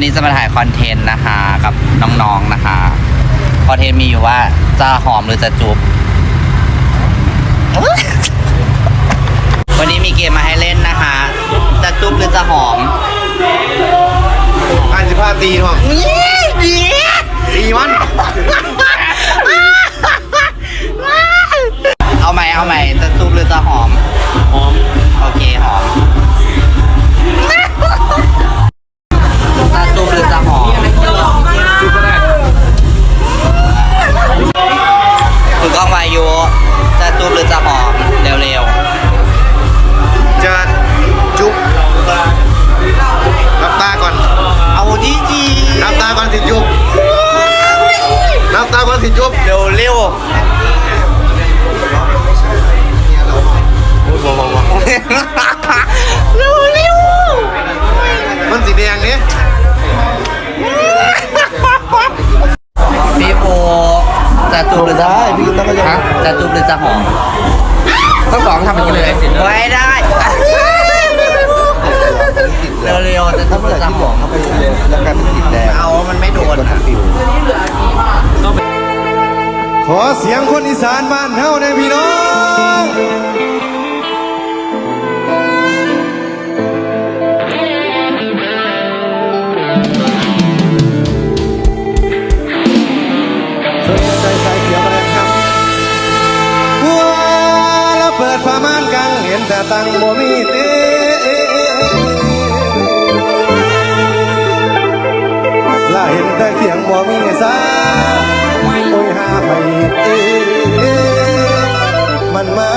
วันนี้จะมาถ่ายคอนเทนต์นะคะกับน้องๆนะคะ คอนเทนต์มีอยู่ว่าจะหอมหรือจะจุบวันนี้มีเกมมาให้เล่นนะคะ จะจุบหรือจะหอมห้าสิบห้าตีหรอตีมัน เอาใหม่เอาใหม่จะจุบหรือจะหอม รือจะหอมต้องสองทำมันเลยไม่ได้เร็วๆจะจุบหรือจะหอมแล้วกันเป็นติดแดงเอา มันไม่โดนมันปิวขอเสียงคนอีสานบ้านเฮาในอยพี่น้อง ห็นแต่ตังบ่มีเต้ลาเห็นแต่เขียงบ่มีสาโอ้ยหาไปเอ๊ะมันมา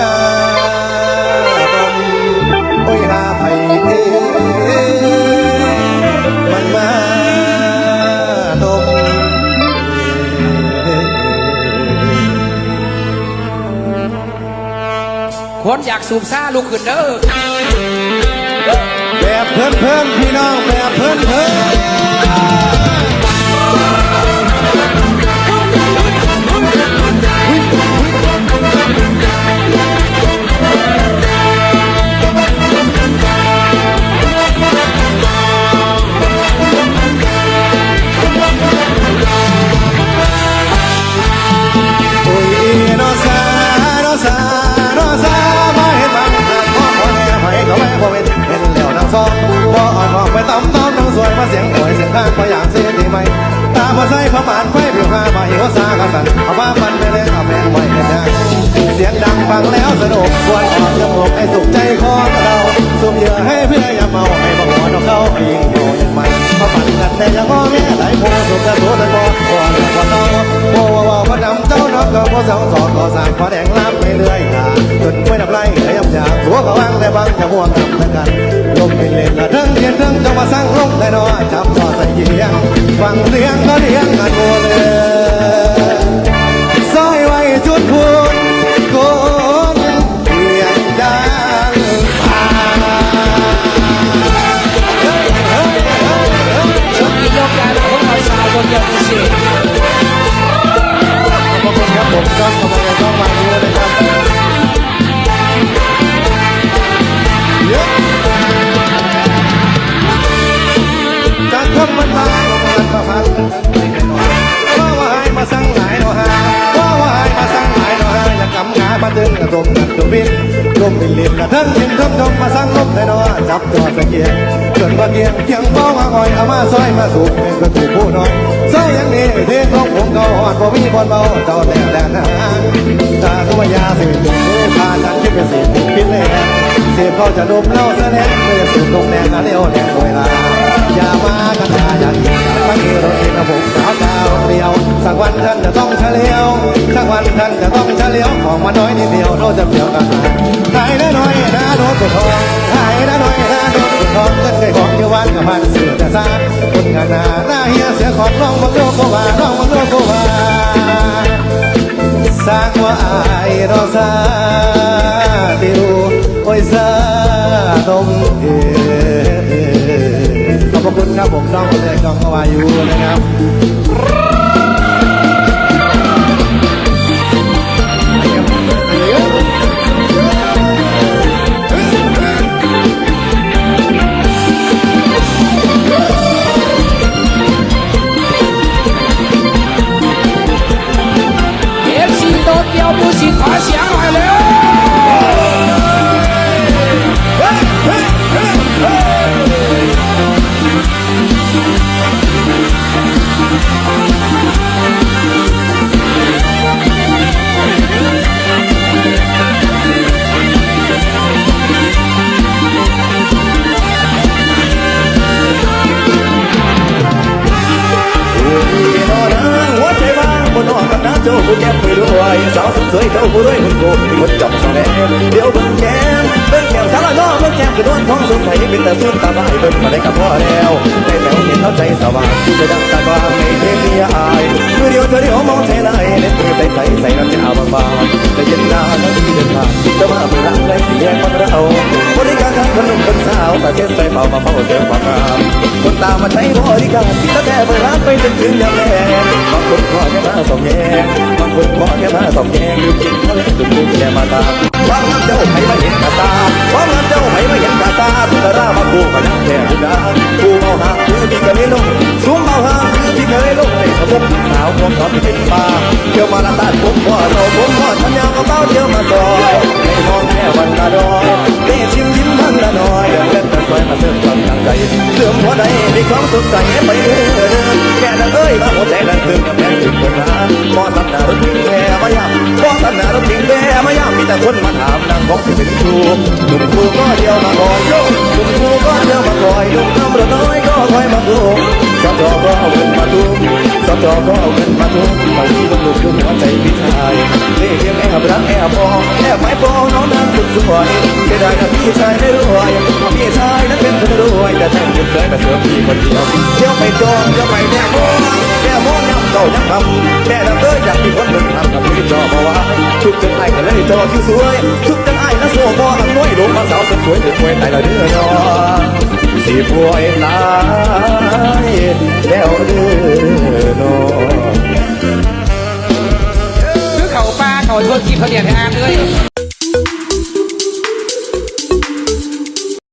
ตรงโอ้ยหาไปเอ๊ะมันมา คนอยากสูบซ่าลูกขึ้นเด้อแบบเพิ่มเพิ่มพี่น้องแบบเพิ่มเพิ่ม ข้างพยางเสียทีไหมตาบ่ใส่พระมานไฟผิวหามาหิวสากระสันเอาว่ามันไปเล่นเอาแพงไว้เห็นยังเสียงดังฟังแล้วสนุกควรออกจมูกให้สุขใจของเราสูบเยื่อให้เพื่ออย่าเมาให้บังหัวนเขายิงโยยังไม่เพราะปั่นกันแต่ยังพ่อแม่หลายโพสุขกระตัวแต่บ่บ่อยากว่าเนาโอ้ว้าวพระดำเจ้านกก็บ่สองสองก็สามพอแดงล้ำไปเรื่อยทาจนไม่ดับไล่ขยับยากสัวก็วางแต่บางจะห่วงทำแต่กันลมเป็นเล่นละเทิงเทียนเทิงจะมาสร้างลมแต่น้อยจับ ต่อใส่เยีย กระดมกระดมบินลมบินลินกระเทิงยินทมทมมาสั่งลมให้หนอจับจอดสะเกียงจนว่าเกียงเกียงเป้ามาอ่อยเอามาซอยมาสูบเป็นกระถูกผู้น้อยซอยอย่างนี้เทศของผมเขาหอดบ่มีบอลเบาเจ้าแต่แต่นะถ้าตัวยาสิบพานันที่เป็นสิบพิษเลยเสียเขาจะดมเล้าแสดงเลยสูบลงแนงกันเดียวแนงเวลาอย่ามากันอย่าอย่าอีกทั้งนี้เราเองกับผม เดียว สักวันท่านจะต้องเฉลียว สักวันท่านจะต้องเฉลียว ของมาน้อยนิดเดียวเราจะเปรียวกันหายน้น้อยนะโดนตัวทองหายน้น้อยนะโดนตัวทองเงินเคยของอยู่วันกับพันเสือแต่ซาคนงานหน้าหน้าเฮียเสียขอดร้องบังโลกว่าร้องบังโลกว่าสร้างว่าอายเราซาติวโอ้ยซาตมเอขอบพระคุณครับผมน้องเลยน้องกวายุนะครับ 要不行，爬行。 สวยเขาผู้ด้วยคนโกมีคนจับสองแง่เดี๋ยวเบิ้งแก้มเบิ้งแก้มสารล้อเบิ้งแก้มกระโดนท้องสงสัยเป็นแต่ส่วนตาบ้าเบิ้งมาได้กับพ่อแล้วแต่แมวเห็นเราใจสว่างที่จะดังตากว้างในเทพีอายเมื่อเดียวเธอเดียวมองใจไหลเล็ดมือใส่ใส่ใส่น้ำยาบางๆแต่เย็นหน้าเรที่เดินทางจะมาเมื่อรักไรเสียงมันเรา การทางขนมคนสาวตาเช็ดใส่เป่ามาเฝ้าเสียงความงามคนตามมาใช้บริการแล้วแต่เมื่อรักไปจนถึงยามแลบางคนขอแค่มาสองแยงบางคนขอแค่มาสองแยงอยู่กินเขาเลยจุดมุกแค่มาตามความงามเจ้าไหมาเห็นกาตาความงามเจ้าไหมาเห็นกาตาทุกรามาคู่กันแค่ทุกดาคู่เมาหางคือที่กะเลยลงสูงเมาหาง ความสดใสไปเรื่อยแก่ดังเอ้ยมาหัวใจดังเติมยังแม่ถึงคนนะมอสันนารถทิ้งแม่มายามอสันนารถทิ้งแม่มายามมีแต่คนมาถามนางบอกที่เป็นครูหนุ่มครูก็เดียวมาคอยโยหนุ่มครูก็เดียวมาคอยหนุ่มตำระน้อยก็คอย สจก็เอาเงินมาทุบบางทีต้องลุกขึ้นหัวใจพี่ชายเล่ห์เพียงแอบรักแอบมองแอบหมายปองน้องนางสุดสวยเสียดายนะพี่ชายไม่รวยพี่ชายนั้นเป็นคนรวยแต่แทนเก็บสวยแต่เสือพี่คนเดียวเที่ยวไปจองเที่ยวไปแม่โมแม่โมยังเก่ายังทำแม่ละเอ้ยอยากมีคนหนึ่งทำกับพี่จอมาว่าทุกจังไอ้ก็เลยจอที่สวยทุกจังไอ้นะโซ่พ่อทั้งน้อยลงมาสาวสวยถึงมวยตายละเด้อเนาะสิป่วยตายแล้วเด้อ คนคิดเขาเดียดงานเลย